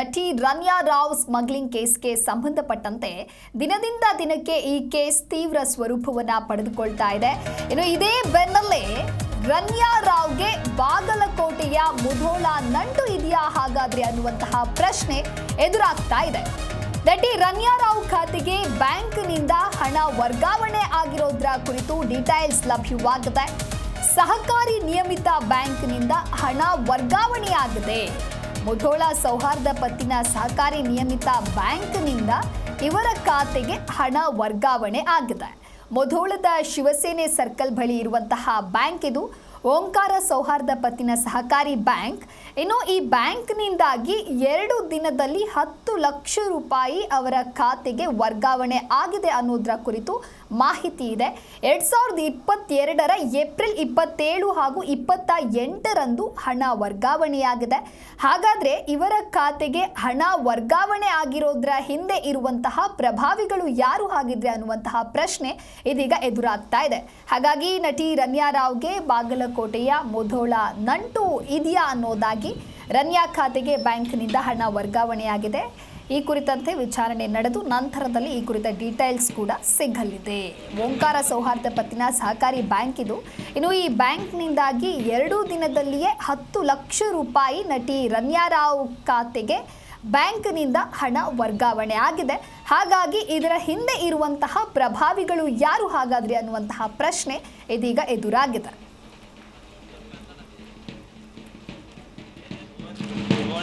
ನಟಿ ರನ್ಯಾ ರಾವ್ ಸ್ಮಗ್ಲಿಂಗ್ ಕೇಸ್ಗೆ ಸಂಬಂಧಪಟ್ಟಂತೆ ದಿನದಿಂದ ದಿನಕ್ಕೆ ಈ ಕೇಸ್ ತೀವ್ರ ಸ್ವರೂಪವನ್ನು ಪಡೆದುಕೊಳ್ತಾ ಇದೆ. ಇನ್ನು ಇದೇ ಬೆನ್ನಲ್ಲೇ ರನ್ಯಾ ರಾವ್ಗೆ ಬಾಗಲಕೋಟೆಯ ಮುಧೋಳ ನಂಟು ಇದೆಯಾ ಹಾಗಾದ್ರೆ ಅನ್ನುವಂತಹ ಪ್ರಶ್ನೆ ಎದುರಾಗ್ತಾ ಇದೆ. ನಟಿ ರನ್ಯಾ ರಾವ್ ಖಾತೆಗೆ ಬ್ಯಾಂಕ್ನಿಂದ ಹಣ ವರ್ಗಾವಣೆ ಆಗಿರೋದ್ರ ಕುರಿತು ಡೀಟೈಲ್ಸ್ ಲಭ್ಯವಾಗಿದೆ ಸಹಕಾರಿ ನಿಯಮಿತ ಬ್ಯಾಂಕ್ನಿಂದ ಹಣ ವರ್ಗಾವಣೆಯಾಗಿದೆ. ಮುಧೋಳ ಸೌಹಾರ್ದ ಪತ್ತಿನ ಸಹಕಾರಿ ನಿಯಮಿತ ಬ್ಯಾಂಕ್ನಿಂದ ಇವರ ಖಾತೆಗೆ ಹಣ ವರ್ಗಾವಣೆ ಆಗಿದೆ. ಮುಧೋಳದ ಶಿವಸೇನೆ ಸರ್ಕಲ್ ಬಳಿ ಇರುವಂತಹ ಬ್ಯಾಂಕ್ ಇದು. ಓಂಕಾರ ಸೌಹಾರ್ದ ಪತ್ತಿನ ಸಹಕಾರಿ ಬ್ಯಾಂಕ್. ಇನ್ನು ಈ ಬ್ಯಾಂಕ್ನಿಂದಾಗಿ ಎರಡು ದಿನದಲ್ಲಿ ಹತ್ತು ಲಕ್ಷ ರೂಪಾಯಿ ಅವರ ಖಾತೆಗೆ ವರ್ಗಾವಣೆ ಆಗಿದೆ ಅನ್ನೋದರ ಕುರಿತು ಮಾಹಿತಿ ಇದೆ. ಎರಡ್ ಸಾವಿರದ ಇಪ್ಪತ್ತೆರಡರ ಏಪ್ರಿಲ್ ಇಪ್ಪತ್ತೇಳು ಹಾಗೂ ಇಪ್ಪತ್ತ ಎಂಟರಂದು ಹಣ ವರ್ಗಾವಣೆಯಾಗಿದೆ. ಹಾಗಾದ್ರೆ ಇವರ ಖಾತೆಗೆ ಹಣ ವರ್ಗಾವಣೆ ಆಗಿರೋದ್ರ ಹಿಂದೆ ಇರುವಂತಹ ಪ್ರಭಾವಿಗಳು ಯಾರು ಆಗಿದ್ರೆ ಅನ್ನುವಂತಹ ಪ್ರಶ್ನೆ ಇದೀಗ ಎದುರಾಗ್ತಾ ಇದೆ. ಹಾಗಾಗಿ ನಟಿ ರಮ್ಯಾ ರಾವ್ಗೆ ಬಾಗಲಕೋಟೆಯ ಮೊಧೋಳ ನಂಟು ಇದೆಯಾ ಅನ್ನೋದಾಗಿ ರನ್ಯಾ ಖಾತೆಗೆ ಬ್ಯಾಂಕ್ನಿಂದ ಹಣ ವರ್ಗಾವಣೆಯಾಗಿದೆ. ಈ ಕುರಿತಂತೆ ವಿಚಾರಣೆ ನಡೆದು ನಂತರದಲ್ಲಿ ಈ ಕುರಿತ ಡೀಟೇಲ್ಸ್ ಕೂಡ ಸಿಗಲಿದೆ. ಓಂಕಾರ ಸೌಹಾರ್ದ ಪತ್ತಿನ ಸಹಕಾರಿ ಬ್ಯಾಂಕ್ ಇದು. ಇನ್ನು ಈ ಬ್ಯಾಂಕ್ನಿಂದಾಗಿ ಎರಡು ದಿನದಲ್ಲಿಯೇ ಹತ್ತು ಲಕ್ಷ ರೂಪಾಯಿ ನಟಿ ರನ್ಯಾ ರಾವ್ ಖಾತೆಗೆ ಬ್ಯಾಂಕ್ನಿಂದ ಹಣ ವರ್ಗಾವಣೆ ಆಗಿದೆ. ಹಾಗಾಗಿ ಇದರ ಹಿಂದೆ ಇರುವಂತಹ ಪ್ರಭಾವಿಗಳು ಯಾರು ಹಾಗಾದ್ರೆ ಅನ್ನುವಂತಹ ಪ್ರಶ್ನೆ ಇದೀಗ ಎದುರಾಗಿದೆ.